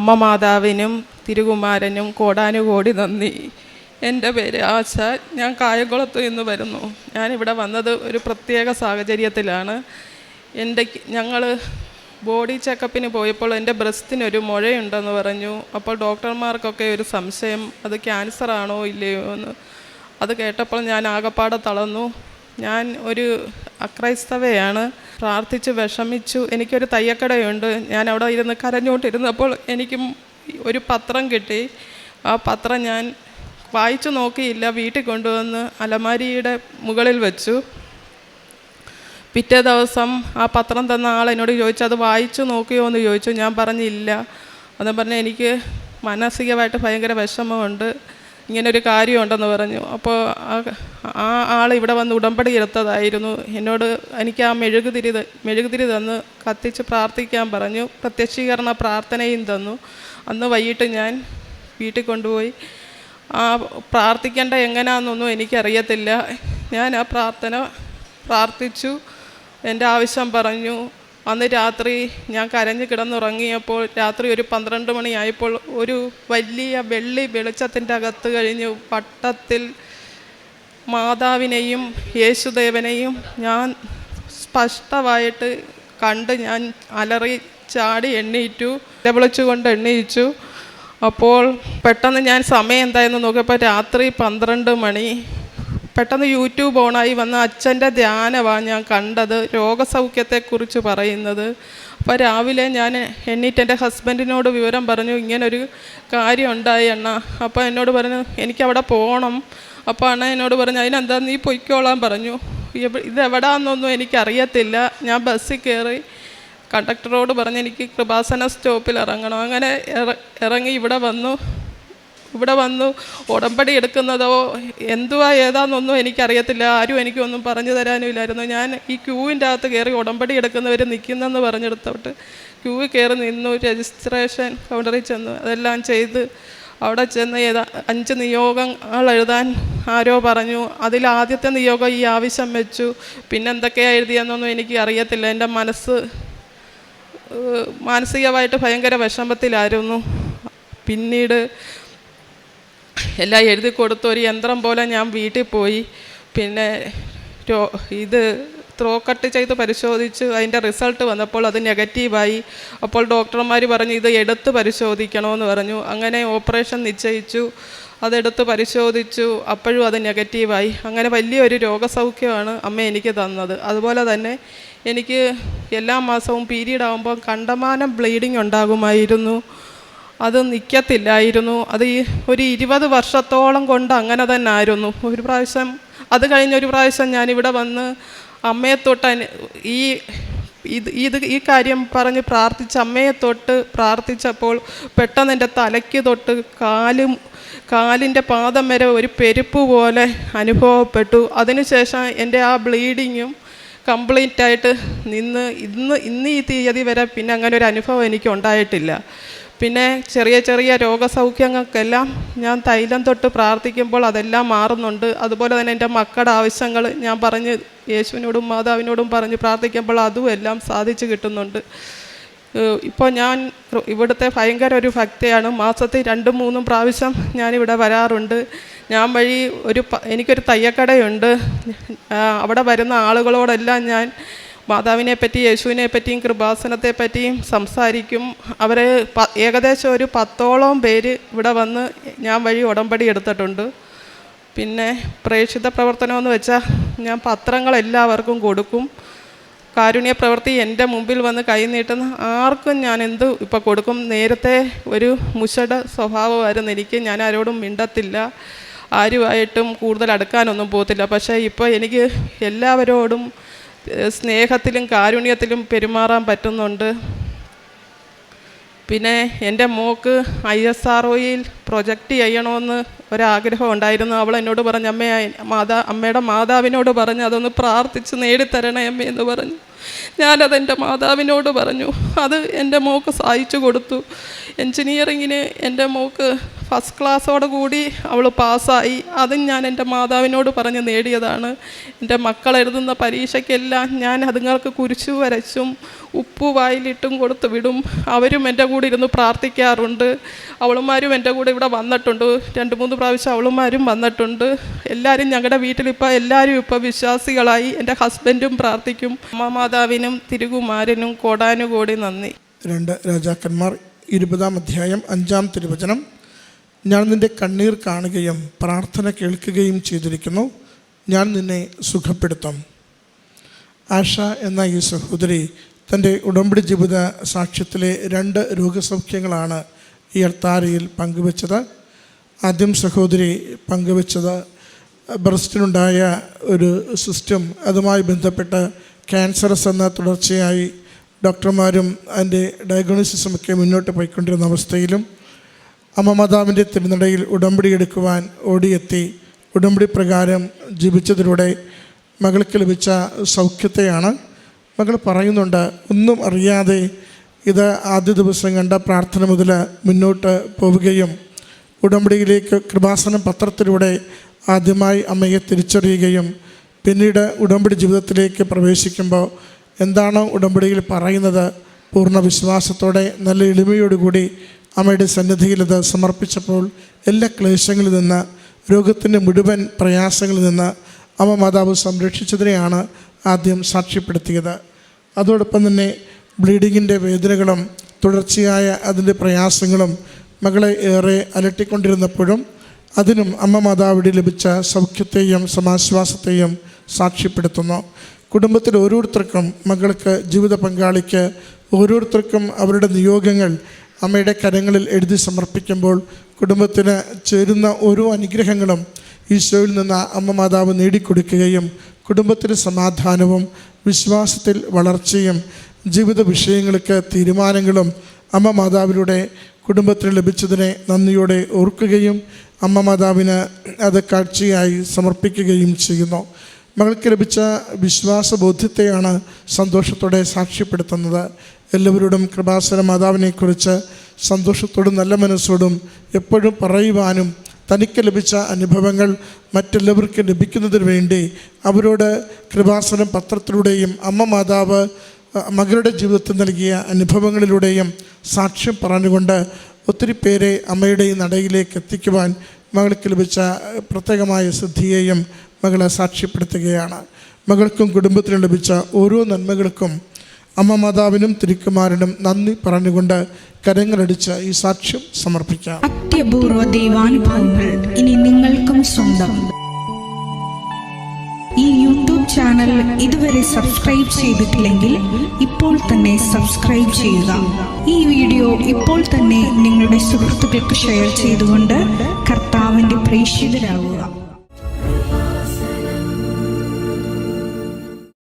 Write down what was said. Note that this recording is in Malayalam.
അമ്മ മാതാവിനും തിരുകുമാരനും കോടാനുകോടി നന്ദി. എന്റെ പേര് ആശ. ഞാൻ കായംകുളത്ത് നിന്ന് വരുന്നു. ഞാനിവിടെ വന്നത് ഒരു പ്രത്യേക സാഹചര്യത്തിലാണ്. എന്റെ ഞങ്ങൾ ബോഡി ചെക്കപ്പിന് പോയപ്പോൾ എന്റെ ബ്രസ്റ്റിനൊരു മുഴയുണ്ടെന്ന് പറഞ്ഞു. അപ്പോൾ ഡോക്ടർമാർക്കൊക്കെ ഒരു സംശയം അത് ക്യാൻസർ ആണോ ഇല്ലയോ എന്ന്. അത് കേട്ടപ്പോൾ ഞാൻ ആകപ്പാടെ തളർന്നു. ഞാൻ ഒരു അക്രൈസ്തവയാണ്. പ്രാർത്ഥിച്ച് വിഷമിച്ചു. എനിക്കൊരു തയ്യക്കടയുണ്ട്. ഞാൻ അവിടെ ഇരുന്ന് കരഞ്ഞോട്ടിരുന്നപ്പോൾ എനിക്കും ഒരു പത്രം കിട്ടി. ആ പത്രം ഞാൻ വായിച്ചു നോക്കിയില്ല. വീട്ടിൽ കൊണ്ടുവന്ന് അലമാരിയുടെ മുകളിൽ വെച്ചു. പിറ്റേ ദിവസം ആ പത്രം തന്ന ആൾ എന്നോട് ചോദിച്ചു അത് വായിച്ചു നോക്കിയോ? എന്ന് ചോദിച്ചു. ഞാൻ പറഞ്ഞില്ല. അതെന്ന് പറഞ്ഞാൽ എനിക്ക് മാനസികമായിട്ട് ഭയങ്കര വിഷമമുണ്ട്. ഇങ്ങനൊരു കാര്യമുണ്ടെന്ന് പറഞ്ഞു. അപ്പോൾ ആ ആൾ ഇവിടെ വന്ന് ഉടമ്പടി എടുത്തതായിരുന്നു. എന്നോട് എനിക്ക് ആ മെഴുകുതിരി മെഴുകുതിരി തന്ന് കത്തിച്ച് പ്രാർത്ഥിക്കാൻ പറഞ്ഞു. പ്രത്യക്ഷീകരണ പ്രാർത്ഥനയും തന്നു. അന്ന് വൈകിട്ട് ഞാൻ വീട്ടിൽ കൊണ്ടുപോയി. ആ പ്രാർത്ഥിക്കേണ്ട എങ്ങനെയാണെന്നൊന്നും എനിക്കറിയത്തില്ല. ഞാൻ ആ പ്രാർത്ഥന പ്രാർത്ഥിച്ചു. എന്റെ ആവശ്യം പറഞ്ഞു. അന്ന് രാത്രി ഞാൻ കരഞ്ഞ് കിടന്നുറങ്ങിയപ്പോൾ രാത്രി ഒരു പന്ത്രണ്ട് മണിയായപ്പോൾ ഒരു വലിയ വെള്ളി വെളിച്ചത്തിന്റെ അകത്ത് കഴിഞ്ഞ് വട്ടത്തിൽ മാതാവിനെയും യേശുദേവനെയും ഞാൻ സ്പഷ്ടമായിട്ട് കണ്ട് ഞാൻ അലറി ചാടി എണ്ണീറ്റു വിളിച്ചുകൊണ്ട് എണ്ണീച്ചു അപ്പോൾ പെട്ടെന്ന് ഞാൻ സമയം എന്തായെന്ന് നോക്കിയപ്പോൾ രാത്രി പന്ത്രണ്ട് മണി. പെട്ടെന്ന് യൂട്യൂബ് ഓണായി വന്ന അച്ഛന്റെ ധ്യാനമാണ് ഞാൻ കണ്ടത് രോഗസൗഖ്യത്തെക്കുറിച്ച് പറയുന്നത്. അപ്പോൾ രാവിലെ ഞാൻ എണ്ണീറ്റ് എന്റെ ഹസ്ബൻഡിനോട് വിവരം പറഞ്ഞു ഇങ്ങനൊരു കാര്യം ഉണ്ടായി അണ്ണ. അപ്പോൾ എന്നോട് പറഞ്ഞു എനിക്കവിടെ പോകണം. അപ്പോൾ അണ്ണ എന്നോട് പറഞ്ഞു അതിനെന്താ നീ പൊയ്ക്കോളാൻ പറഞ്ഞു. ഇതെവിടാന്നൊന്നും എനിക്കറിയത്തില്ല. ഞാൻ ബസ്സിൽ കയറി കണ്ടക്ടറോട് പറഞ്ഞ് എനിക്ക് കൃപാസന സ്റ്റോപ്പിൽ ഇറങ്ങണം. അങ്ങനെ ഇറങ്ങി ഇവിടെ വന്നു. ഇവിടെ വന്നു ഉടമ്പടി എടുക്കുന്നതോ എന്തുവാ ഏതാണെന്നൊന്നും എനിക്കറിയത്തില്ല. ആരും എനിക്കൊന്നും പറഞ്ഞു തരാനും ഇല്ലായിരുന്നു ഞാൻ ഈ ക്യൂവിന്റെ അകത്ത് കയറി ഉടമ്പടി എടുക്കുന്നവർ നിൽക്കുന്നെന്ന് പറഞ്ഞെടുത്തോട്ട് ക്യൂവിൽ കയറി നിന്നു. രജിസ്ട്രേഷൻ കൗണ്ടറിൽ ചെന്നു. അതെല്ലാം ചെയ്ത് അവിടെ ചെന്ന് ഏതാ അഞ്ച് നിയോഗങ്ങൾ എഴുതാൻ ആരോ പറഞ്ഞു. അതിൽ ആദ്യത്തെ നിയോഗം ഈ ആവശ്യം വെച്ചു. പിന്നെ എന്തൊക്കെയാണ് എഴുതിയെന്നൊന്നും എനിക്ക് അറിയത്തില്ല. എന്റെ മനസ്സ് മാനസികമായിട്ട് ഭയങ്കര വിഷമത്തിലായിരുന്നു. പിന്നീട് എല്ലാം എഴുതി കൊടുത്ത ഒരു യന്ത്രം പോലെ ഞാൻ വീട്ടിൽ പോയി. പിന്നെ ഇത് ത്രോ കട്ട് ചെയ്ത് പരിശോധിച്ച് അതിന്റെ റിസൾട്ട് വന്നപ്പോൾ അത് നെഗറ്റീവായി അപ്പോൾ ഡോക്ടർമാർ പറഞ്ഞു ഇത് എടുത്ത് പരിശോധിക്കണമെന്ന് പറഞ്ഞു. അങ്ങനെ ഓപ്പറേഷൻ നിശ്ചയിച്ചു. അതെടുത്ത് പരിശോധിച്ചു. അപ്പോഴും അത് നെഗറ്റീവായി അങ്ങനെ വലിയൊരു രോഗസൗഖ്യമാണ് അമ്മ എനിക്ക് തന്നത്. അതുപോലെ തന്നെ എനിക്ക് എല്ലാ മാസവും പീരീഡ് ആകുമ്പോൾ കണ്ടമാനം ബ്ലീഡിങ് ഉണ്ടാകുമായിരുന്നു. അത് നിൽക്കത്തില്ലായിരുന്നു അത് ഈ ഒരു ഇരുപത് വർഷത്തോളം കൊണ്ട് അങ്ങനെ തന്നെ ആയിരുന്നു ഒരു പ്രാവശ്യം അത് കഴിഞ്ഞ ഒരു പ്രാവശ്യം ഞാനിവിടെ വന്ന് അമ്മയെ തൊട്ട് ഈ ഇത് ഇത് ഈ കാര്യം പറഞ്ഞ് പ്രാർത്ഥിച്ച് അമ്മയെ തൊട്ട് പ്രാർത്ഥിച്ചപ്പോൾ പെട്ടെന്ന് എന്റെ തലയ്ക്ക് തൊട്ട് കാലും കാലിന്റെ പാദം വരെ ഒരു പെരുപ്പ് പോലെ അനുഭവപ്പെട്ടു. അതിനുശേഷം എന്റെ ആ ബ്ലീഡിങ്ങും കംപ്ലീറ്റ് ആയിട്ട് നിന്ന് ഇന്ന് ഇന്ന് ഈ തീയതി വരെ പിന്നെ അങ്ങനെ ഒരു അനുഭവം എനിക്ക് ഉണ്ടായിട്ടില്ല. പിന്നെ ചെറിയ ചെറിയ രോഗസൗഖ്യങ്ങൾക്കെല്ലാം ഞാൻ തൈലം തൊട്ട് പ്രാർത്ഥിക്കുമ്പോൾ അതെല്ലാം മാറുന്നുണ്ട്. അതുപോലെ തന്നെ എന്റെ മക്കളുടെ ആവശ്യങ്ങൾ ഞാൻ പറഞ്ഞ് യേശുവിനോടും മാതാവിനോടും പറഞ്ഞ് പ്രാർത്ഥിക്കുമ്പോൾ അതും എല്ലാം സാധിച്ചു കിട്ടുന്നുണ്ട്. ഇപ്പോൾ ഞാൻ ഇവിടുത്തെ ഭയങ്കര ഒരു ഭക്തിയാണ്. മാസത്തിൽ രണ്ടും മൂന്നും പ്രാവശ്യം ഞാനിവിടെ വരാറുണ്ട്. ഞാൻ വഴി ഒരു എനിക്കൊരു തയ്യക്കടയുണ്ട്. അവിടെ വരുന്ന ആളുകളോടെല്ലാം ഞാൻ മാതാവിനെ പറ്റി യേശുവിനെ പറ്റിയും കൃപാസനത്തെ പറ്റിയും സംസാരിക്കും അവർ ഏകദേശം ഒരു പത്തോളം പേര് ഇവിടെ വന്ന് ഞാൻ വഴി ഉടമ്പടി എടുത്തിട്ടുണ്ട്. പിന്നെ പ്രേക്ഷിത പ്രവർത്തനമെന്ന് വെച്ചാൽ ഞാൻ പത്രങ്ങൾ എല്ലാവർക്കും കൊടുക്കും. കാരുണ്യ പ്രവൃത്തി എന്റെ മുമ്പിൽ വന്ന് കൈനീട്ടുന്ന ആർക്കും ഞാൻ എന്ത് ഇപ്പോൾ കൊടുക്കും? നേരത്തെ ഒരു മുഷട സ്വഭാവമായിരുന്നു എനിക്ക്. ഞാൻ ആരോടും മിണ്ടത്തില്ല. ആരുമായിട്ടും കൂടുതൽ അടുക്കാനൊന്നും പോകത്തില്ല. പക്ഷേ ഇപ്പോൾ എനിക്ക് എല്ലാവരോടും സ്നേഹത്തിലും കാരുണ്യത്തിലും പെരുമാറാൻ പറ്റുന്നുണ്ട്. പിന്നെ എന്റെ മോക്ക് ഐ എസ് ആർ ഒയിൽ പ്രൊജക്റ്റ് ചെയ്യണമെന്ന് ഒരാഗ്രഹം ഉണ്ടായിരുന്നു. അവൾ എന്നോട് പറഞ്ഞു അമ്മ മാതാ അമ്മയുടെ മാതാവിനോട് പറഞ്ഞു അതൊന്ന് പ്രാർത്ഥിച്ച് നേടിത്തരണേ അമ്മ എന്ന് പറഞ്ഞു. ഞാനത് എന്റെ മാതാവിനോട് പറഞ്ഞു. അത് എന്റെ മോക്ക് സഹായിച്ചു കൊടുത്തു. എൻജിനീയറിങ്ങിന് എന്റെ മോക്ക് ഫസ്റ്റ് ക്ലാസ്സോട് കൂടി അവൾ പാസ്സായി. അതും ഞാൻ എന്റെ മാതാവിനോട് പറഞ്ഞ് നേടിയതാണ്. എന്റെ മക്കൾ എഴുതുന്ന പരീക്ഷയ്ക്കെല്ലാം ഞാൻ അതുങ്ങൾക്ക് കുരിശു വരച്ചും ഉപ്പ് വായിലിട്ടും കൊടുത്ത് വിടും. അവരും എന്റെ കൂടെ ഇരുന്ന് പ്രാർത്ഥിക്കാറുണ്ട്. അവളുമാരും എന്റെ കൂടെ ഇവിടെ വന്നിട്ടുണ്ട്. രണ്ട് മൂന്ന് പ്രാവശ്യം അവളുമാരും വന്നിട്ടുണ്ട്. എല്ലാവരും ഞങ്ങളുടെ വീട്ടിലിപ്പോൾ എല്ലാവരും ഇപ്പോൾ വിശ്വാസികളായി. എന്റെ ഹസ്ബൻഡും പ്രാർത്ഥിക്കും. അമ്മ മാതാവിനും തിരുകുമാരനും കോടാനുകോടി നന്ദി. രണ്ട് രാജാക്കന്മാർ ഇരുപതാം അധ്യായം അഞ്ചാം തിരുവചനം. ഞാൻ നിന്റെ കണ്ണീർ കാണുകയും പ്രാർത്ഥന കേൾക്കുകയും ചെയ്തിരിക്കുന്നു. ഞാൻ നിന്നെ സുഖപ്പെടുത്തും. ആഷ എന്ന ഈ സഹോദരി തന്റെ ഉടമ്പടി ജീവിത സാക്ഷ്യത്തിലെ രണ്ട് രോഗസൗഖ്യങ്ങളാണ് ഈ അർത്താരയിൽ പങ്കുവച്ചത്. ആദ്യം സഹോദരി പങ്കുവച്ചത് ബ്രസ്റ്റിനുണ്ടായ ഒരു സിസ്റ്റം അതുമായി ബന്ധപ്പെട്ട് ക്യാൻസറസ് എന്ന തുടർച്ചയായി ഡോക്ടർമാരും അതിന്റെ ഡയഗ്നോസിസുമൊക്കെ മുന്നോട്ട് പോയിക്കൊണ്ടിരുന്ന അവസ്ഥയിലും അമ്മ മാതാവിന്റെ തിരുനടയിൽ ഉടമ്പടി എടുക്കുവാൻ ഓടിയെത്തി. ഉടമ്പടി പ്രകാരം ജീവിച്ചതിലൂടെ മകൾക്ക് ലഭിച്ച സൗഖ്യത്തെയാണ് മകൾ പറയുന്നുണ്ട്. ഒന്നും അറിയാതെ ഇത് ആദ്യ ദിവസം കണ്ട പ്രാർത്ഥന മുതൽ മുന്നോട്ട് പോവുകയും ഉടമ്പടിയിലേക്ക് കൃപാസനം പത്രത്തിലൂടെ ആദ്യമായി അമ്മയെ തിരിച്ചറിയുകയും പിന്നീട് ഉടമ്പടി ജീവിതത്തിലേക്ക് പ്രവേശിക്കുമ്പോൾ എന്താണോ ഉടമ്പടിയിൽ പറയുന്നത്? പൂർണ വിശ്വാസത്തോടെ നല്ല എളിമയോടുകൂടി അമ്മയുടെ സന്നിധിയിൽ ഇത് സമർപ്പിച്ചപ്പോൾ എല്ലാ ക്ലേശങ്ങളിൽ നിന്ന് രോഗത്തിന്റെ മുഴുവൻ പ്രയാസങ്ങളിൽ നിന്ന് അമ്മ മാതാവ് സംരക്ഷിച്ചതിനെയാണ് ആദ്യം സാക്ഷ്യപ്പെടുത്തിയത്. അതോടൊപ്പം തന്നെ ബ്ലീഡിങ്ങിന്റെ വേദനകളും തുടർച്ചയായ അതിന്റെ പ്രയാസങ്ങളും മകളെ ഏറെ അലട്ടിക്കൊണ്ടിരുന്നപ്പോഴും അതിനും അമ്മ മാതാവിടെ ലഭിച്ച സൗഖ്യത്തെയും സമാശ്വാസത്തെയും സാക്ഷ്യപ്പെടുത്തുന്നു. കുടുംബത്തിൽ ഓരോരുത്തർക്കും മകൾക്ക് ജീവിത പങ്കാളിക്ക് ഓരോരുത്തർക്കും അവരുടെ നിയോഗങ്ങൾ അമ്മയുടെ കരങ്ങളിൽ എഴുതി സമർപ്പിക്കുമ്പോൾ കുടുംബത്തിന് ചേരുന്ന ഓരോ അനുഗ്രഹങ്ങളും ഈശോയിൽ നിന്ന് അമ്മ മാതാവ് നേടിക്കൊടുക്കുകയും കുടുംബത്തിന് സമാധാനവും വിശ്വാസത്തിൽ വളർച്ചയും ജീവിത വിഷയങ്ങൾക്ക് തീരുമാനങ്ങളും അമ്മ മാതാവിലൂടെ കുടുംബത്തിന് ലഭിച്ചതിനെ നന്ദിയോടെ ഓർക്കുകയും അമ്മ മാതാവിന് അത് കാഴ്ചയായി സമർപ്പിക്കുകയും ചെയ്യുന്നു. മകൾക്ക് ലഭിച്ച വിശ്വാസ ബോധ്യത്തെയാണ് സന്തോഷത്തോടെ സാക്ഷ്യപ്പെടുത്തുന്നത്. എല്ലാവരോടും കൃപാസന മാതാവിനെക്കുറിച്ച് സന്തോഷത്തോടും നല്ല മനസ്സോടും എപ്പോഴും പറയുവാനും തനിക്ക് ലഭിച്ച അനുഭവങ്ങൾ മറ്റെല്ലാവർക്കും ലഭിക്കുന്നതിന് വേണ്ടി അവരോട് കൃപാസനം പത്രത്തിലൂടെയും അമ്മ മാതാവ് മകളുടെ ജീവിതത്തിൽ നൽകിയ അനുഭവങ്ങളിലൂടെയും സാക്ഷ്യം പറഞ്ഞുകൊണ്ട് ഒത്തിരി പേരെ അമ്മയുടെ നടയിലേക്ക് എത്തിക്കുവാൻ മകൾക്ക് ലഭിച്ച പ്രത്യേകമായ സിദ്ധിയെയും മകളെ സാക്ഷ്യപ്പെടുത്തുകയാണ്. മകൾക്കും കുടുംബത്തിനും ലഭിച്ച ഓരോ നന്മകൾക്കും അമ്മ മാതാവിനും തിരുക്കുമാരനും നന്ദി പറഞ്ഞുകൊണ്ട് കരങ്ങളടിച്ച് ഈ സാക്ഷ്യം സമർപ്പിക്കാം. അത്യപൂർവ ദൈവാനുഭവങ്ങൾ ഇനി നിങ്ങൾക്കും സ്വന്തം. ഈ യൂട്യൂബ് ചാനൽ ഇതുവരെ സബ്സ്ക്രൈബ് ചെയ്തിട്ടില്ലെങ്കിൽ ഇപ്പോൾ തന്നെ സബ്സ്ക്രൈബ് ചെയ്യുക. ഈ വീഡിയോ ഇപ്പോൾ തന്നെ നിങ്ങളുടെ സുഹൃത്തുക്കൾക്ക് ഷെയർ ചെയ്തുകൊണ്ട് കർത്താവിന്റെ പ്രേക്ഷിതരാകുക.